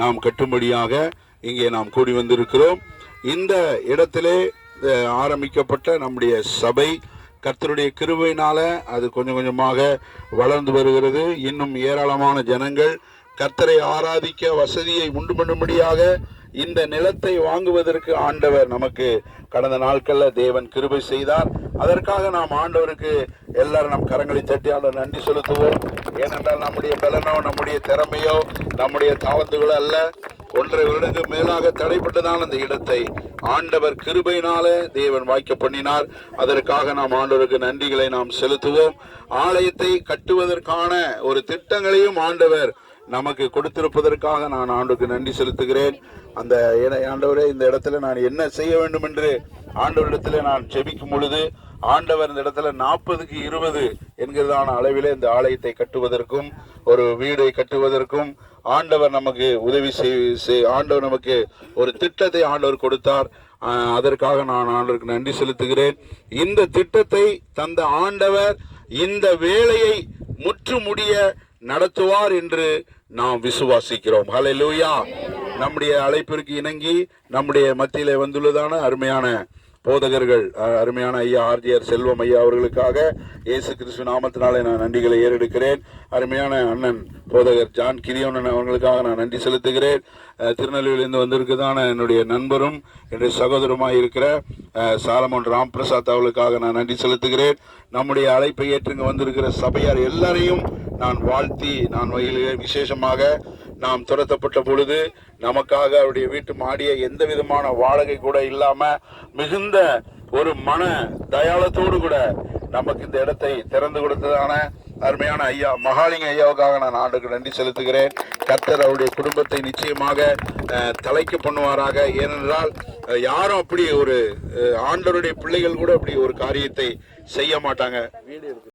நாம் கட்டும்படியாக இங்கே நாம் கூடி வந்திருக்கிறோம். இந்த இடத்திலே ஆரம்பிக்கப்பட்ட நம்முடைய சபை கர்த்தருடைய கிருவையினால அது கொஞ்சம் கொஞ்சமாக வளர்ந்து வருகிறது. இன்னும் ஏராளமான ஜனங்கள் கர்த்தரை ஆராதிக்க வசதியை உண்டு பண்ணும்படியாக இந்த நிலத்தை வாங்குவதற்கு ஆண்டவர் நமக்கு கடந்த நாட்கள்ல தேவன் கிருபை செய்தார். அதற்காக நாம் ஆண்டவருக்கு எல்லாரும் நம் கரங்களை தட்டி ஆண்டவர் நன்றி செலுத்துவோம். ஏனென்றால் நம்முடைய பலனோ நம்முடைய திறமையோ நம்முடைய தாளத்துகளோ அல்ல. ஒன்றரை வருடத்துக்கு மேலாக தடைப்பட்டதான அந்த இடத்தை ஆண்டவர் கிருபையினால தேவன் வாய்க்க பண்ணினார். அதற்காக நாம் ஆண்டவருக்கு நன்றிகளை நாம் செலுத்துவோம். ஆலயத்தை கட்டுவதற்கான ஒரு திட்டங்களையும் ஆண்டவர் நமக்கு கொடுத்திருப்பதற்காக நான் ஆண்டுக்கு நன்றி செலுத்துகிறேன். அந்த ஆண்டவரே இந்த இடத்துல நான் என்ன செய்ய வேண்டும் என்று ஆண்டவரிடத்துல நான் செபிக்கும் பொழுது ஆண்டவர் இந்த இடத்துல நாற்பதுக்கு இருபது என்கிறதான அளவிலே இந்த ஆலயத்தை கட்டுவதற்கும் ஒரு வீடை கட்டுவதற்கும் ஆண்டவர் நமக்கு உதவி செய் செய்- ஆண்டவர் நமக்கு ஒரு திட்டத்தை ஆண்டவர் கொடுத்தார். அதற்காக நான் ஆண்டவருக்கு நன்றி செலுத்துகிறேன். இந்த திட்டத்தை தந்த ஆண்டவர் இந்த வேலையை முற்று முடிய நடத்துவார் என்று நாம் விசுவாசிக்கிறோம். ஹalleluya நம்முடைய அழைப்பிற்கு இணங்கி நம்முடைய மத்தியிலே வந்துள்ளதான அருமையான போதகர்கள் அருமையான ஐயா ஆர்ஜிஆர் செல்வம் ஐயா அவர்களுக்காக இயேசு கிறிஸ்து நாமத்தினாலே நான் நன்றிகளை ஏறெடுக்கிறேன். அருமையான அண்ணன் போதகர் ஜான் கிரியோனன் அவர்களுக்காக நான் நன்றி செலுத்துகிறேன். திருநெல்வேலியிலிருந்து வந்திருக்குதான என்னுடைய நண்பரும் என்னுடைய சகோதரமாக இருக்கிற சாலமோன் ராம் பிரசாத் அவர்களுக்காக நான் நன்றி செலுத்துகிறேன். நம்முடைய அழைப்பை ஏற்றுங்க வந்திருக்கிற சபையார் எல்லாரையும் நான் வாழ்த்தி நான் வகையிலே விசேஷமாக நாம் துரத்தப்பட்ட பொழுது நமக்காக அவருடைய வீட்டு மாடிய எந்த விதமான வாடகை கூட இல்லாம மிகுந்த ஒரு மன தயாளத்தோடு கூட நமக்கு இந்த இடத்தை திறந்து கொடுத்ததான அருமையான ஐயா மகாலிங்க ஐயாவுக்காக நான் ஆண்டுக்கு நன்றி செலுத்துகிறேன். கர்த்தர் அவருடைய குடும்பத்தை நிச்சயமாக தலைக்கு பண்ணுவாராக. ஏனென்றால் யாரும் அப்படி ஒரு ஆண்டருடைய ஆண்டவருடைய பிள்ளைகள் கூட அப்படி ஒரு காரியத்தை செய்ய மாட்டாங்க. வீடு